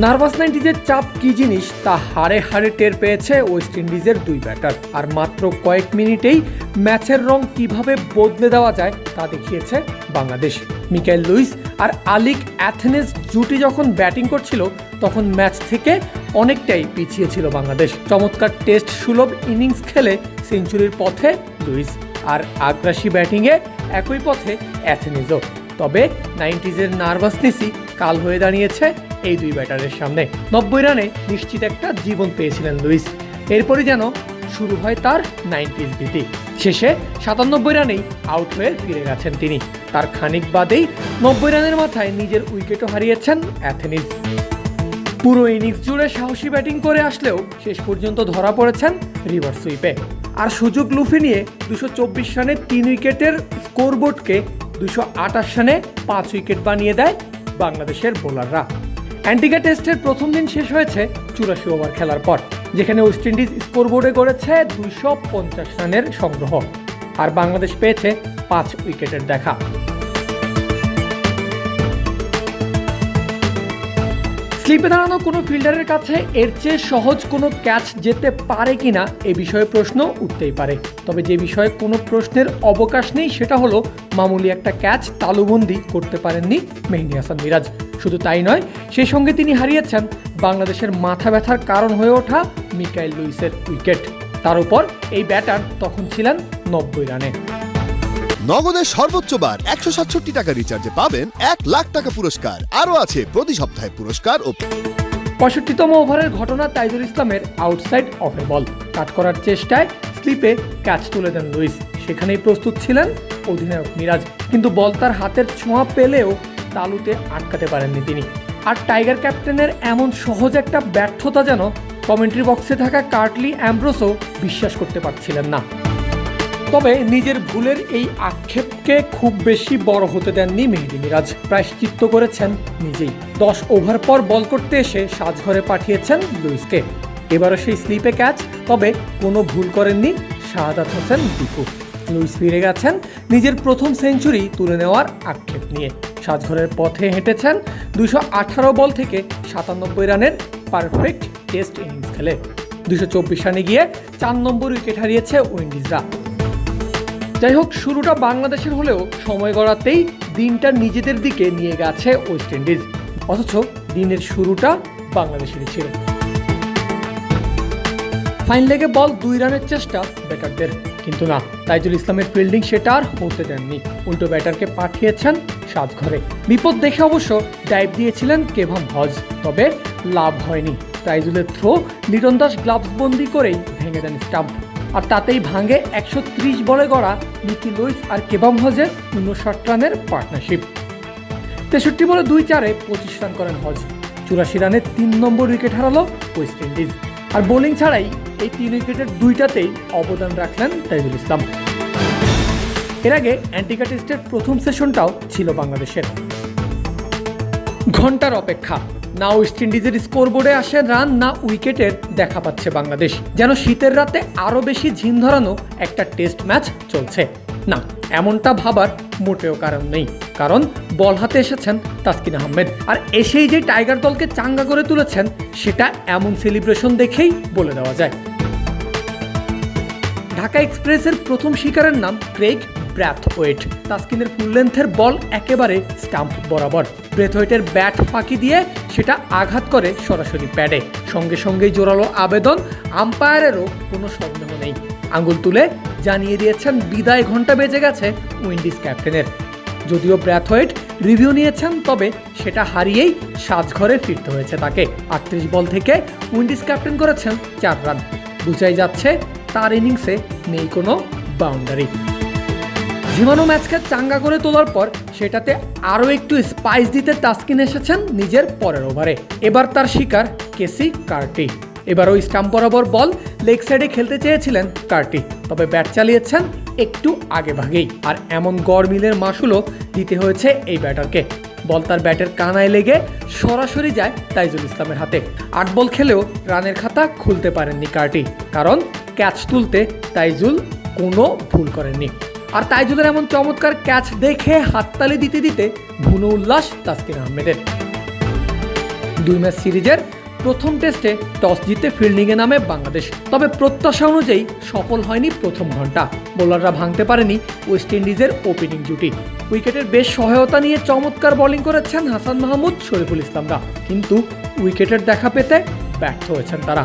Nervous নাইনটিজের চাপ কি জিনিস তা হাড়ে হাড়ে টের পেয়েছে ওয়েস্ট ইন্ডিজের দুই ব্যাটার। আর মাত্র কয়েক মিনিটেই ম্যাচের রং কীভাবে বদলে দেওয়া যায় তা দেখিয়েছে বাংলাদেশ। মিকাইল লুইস আর আলিক অ্যাথেনেস জুটি যখন ব্যাটিং করছিল, তখন ম্যাচ থেকে অনেকটাই পিছিয়ে ছিল বাংলাদেশ। চমৎকার টেস্ট সুলভ ইনিংস খেলে সেঞ্চুরির পথে লুইস আর আগ্রাসী ব্যাটিংয়ে একই পথে অ্যাথেনিজও তবে নাইনটিজের নার্ভাসনেসই কাল হয়ে দাঁড়িয়েছে এই দুই ব্যাটারের সামনে নব্বই রানে নিশ্চিত একটা জীবন পেয়েছিলেন লুইস। এরপরই যেন শুরু হয় তার নাইনটিজ ভীতি। শেষে সাতানব্বই রানেই আউট হয়ে ফিরে গেছেন তিনি। তার খানিক বাদেই নব্বই রানের মাথায় নিজের উইকেটও হারিয়েছেন অ্যাথেনিস। পুরো ইনিংস জুড়ে সাহসী ব্যাটিং করে আসলেও শেষ পর্যন্ত ধরা পড়েছেন রিভার সুইপে। আর সুযোগ লুফে নিয়ে দুশো চব্বিশ রানে তিন উইকেটের স্কোরবোর্ডকে দুশো আঠাশ রানে পাঁচ উইকেট বানিয়ে দেয় বাংলাদেশের বোলাররা। অ্যান্টিগা টেস্টের প্রথম দিন শেষ হয়েছে চুরাশি ওভার খেলার পর, যেখানে ওয়েস্ট ইন্ডিজ স্কোরবোর্ডে করেছে দুশো পঞ্চাশ রানের সংগ্রহ, আর বাংলাদেশ পেয়েছে পাঁচ উইকেটের দেখা। স্লিপে দাঁড়ানো কোনো ফিল্ডারের কাছে এর চেয়ে সহজ কোনো ক্যাচ যেতে পারে কিনা এ বিষয়ে প্রশ্ন উঠতেই পারে। তবে যে বিষয়ে কোনো প্রশ্নের অবকাশ নেই, সেটা হলো, মামুলি একটা ক্যাচ তালুবন্দি করতে পারেননি মেহেদি হাসান মিরাজ। শুধু তাই নয় সেই সঙ্গে তিনি হারিয়েছেন বাংলাদেশের মাথা ব্যথার কারণ হয়ে ওঠা মিকাইল লুইসের উইকেট। তার উপর এই ব্যাটার তখন ছিলেন নব্বই রানে। নগদের সর্বোচ্চ বার একশো সাতষট্টি টাকা রিচার্জে পাবেন এক লাখ টাকা পুরস্কার। আরও আছে প্রতি সপ্তাহে পুরস্কার ও পঁয়ষট্টিতম ওভারের ঘটনা তাইজুল ইসলামের আউটসাইড অফ বল। কাট করার চেষ্টায় স্লিপে ক্যাচ তুলে দেন লুইস। সেখানেই প্রস্তুত ছিলেন অধিনায়ক মিরাজ। কিন্তু বল তার হাতের ছোঁয়া পেলেও তালুতে আটকাতে পারেননি তিনি। আর টাইগার ক্যাপ্টেনের এমন সহজ একটা ব্যর্থতা যেন কমেন্ট্রি বক্সে থাকা কার্টলি অ্যাম্ব্রোসও বিশ্বাস করতে পারছিলেন না। তবে নিজের ভুলের এই আক্ষেপকে খুব বেশি বড় হতে দেননি মেহেদি মিরাজ। প্রায়শ্চিত্ত করেছেন নিজেই। দশ ওভার পর বল করতে এসে সাজঘরে পাঠিয়েছেন লুইসকে। এবারও সেই স্লিপে ক্যাচ, তবে কোনো ভুল করেননি শাহাদাত হোসেন দীপু। লুইস ফিরে গেছেন নিজের প্রথম সেঞ্চুরি তুলে নেওয়ার আক্ষেপ নিয়ে। সাজঘরের পথে হেঁটেছেন দুশো আঠারো বল থেকে সাতানব্বই রানের পারফেক্ট টেস্ট ইনিংস খেলে। দুশো চব্বিশ রানে গিয়ে চার নম্বর উইকেট হারিয়েছে উইন্ডিজরা। যাই হোক, শুরুটা বাংলাদেশের হলেও সময় গড়াতেই দিনটা নিজেদের দিকে নিয়ে গেছে ওয়েস্ট ইন্ডিজ। অথচ দিনের শুরুটা বাংলাদেশেরই ছিল। ফাইন লেগে বল দুই রানের চেষ্টা ব্যাটারদের কিন্তু না। তাইজুল ইসলামের ফিল্ডিং সেটা আর হতে দেননি। উল্টো ব্যাটারকে পাঠিয়েছেন সাজঘরে বিপদ দেখে অবশ্য ডাইভ দিয়েছিলেন কেভাম হজ, তবে লাভ হয়নি। তাইজুলের থ্রো লিটন দাস গ্লাভস বন্দি করেই ভেঙে দেন স্টাম্প আর তাতেই ভাঙে একশো ত্রিশ বলে গড়া নিকি লুইস আর কেবাম হজের উনষাট রানের পার্টনারশিপ তেষট্টি বলে দুই চারে পঁচিশ রান করেন হজ। চুরাশি রানে তিন নম্বর উইকেট হারালো ওয়েস্ট ইন্ডিজ। আর বোলিং ছাড়াই এই তিন উইকেটের দুইটাতেই অবদান রাখলেন তাইজুল ইসলাম। এর আগে অ্যান্টিকা টেস্টের প্রথম সেশনটাও ছিল বাংলাদেশের। ঘণ্টার অপেক্ষা, না ওয়েস্ট ইন্ডিজের স্কোরবোর্ডে আসে রান, না উইকেটের দেখা পাচ্ছে বাংলাদেশ। যেন শীতের রাতে আরও বেশি ঝিম ধরানো একটা টেস্ট ম্যাচ চলছে। না, এমনটা ভাবার মোটেও কারণ নেই, কারণ বল হাতে এসেছেন তাসকিন আহমেদ। আর এসেই যে টাইগার দলকে চাঙ্গা করে তুলেছেন, সেটা এমন সেলিব্রেশন দেখেই বলে দেওয়া যায়। ঢাকা এক্সপ্রেসের প্রথম শিকারের নাম ক্রেগ ব্র্যাথওয়েট। তাসকিনের ফুল লেন্থের বল একেবারে স্টাম্প বরাবর। ব্রেথওয়েটের ব্যাট ফাঁকি দিয়ে সেটা আঘাত করে সরাসরি প্যাডে। সঙ্গে সঙ্গেই জোরালো আবেদন, আম্পায়ারেরও কোনো সন্দেহ নেই। আঙুল তুলে জানিয়ে দিয়েছেন, বিদায় ঘণ্টা বেজে গেছে উইন্ডিজ ক্যাপ্টেনের। যদিও ব্র্যাথওয়েট রিভিউ নিয়েছেন, তবে সেটা হারিয়েই সাজঘরে ফিরতে হয়েছে তাকে। আটত্রিশ বল থেকে উইন্ডিজ ক্যাপ্টেন করেছেন চার রান। বুঝাই যাচ্ছে তার ইনিংসে নেই কোনো বাউন্ডারি। ঝিমানো ম্যাচকে চাঙ্গা করে তোলার পর সেটাতে আরও একটু স্পাইস দিতে তাস্কিন এসেছেন নিজের পরের ওভারে। এবার তার শিকার কেসি কার্টি। এবার ওই স্টাম্প বরাবর বল লেগ সাইডে খেলতে চেয়েছিলেন কার্টি, তবে ব্যাট চালিয়েছেন একটু আগে ভাগেই আর এমন গড় মিলের মাসুলও দিতে হয়েছে এই ব্যাটারকে। বল তার ব্যাটের কানায় লেগে সরাসরি যায় তাইজুল ইসলামের হাতে। আট বল খেলেও রানের খাতা খুলতে পারেননি কার্টি, কারণ ক্যাচ তুলতে তাইজুল কোনো ভুল করেননি। আর তাইজুলের এমন চমৎকার ক্যাচ দেখে হাততালি দিতে দিতে ভুনো উল্লাস তাসকিন আহমেদের। দুই ম্যাচ সিরিজের প্রথম টেস্টে টস জিতে ফিল্ডিংয়ে নামে বাংলাদেশ। তবে প্রত্যাশা অনুযায়ী সফল হয়নি প্রথম ঘণ্টা বোলাররা ভাঙতে পারেনি ওয়েস্ট ইন্ডিজের ওপেনিং জুটি। উইকেটের বেশ সহায়তা নিয়ে চমৎকার বোলিং করেছেন হাসান মাহমুদ, শরীফুল ইসলামরা। কিন্তু উইকেটের দেখা পেতে ব্যর্থ হয়েছেন তারা।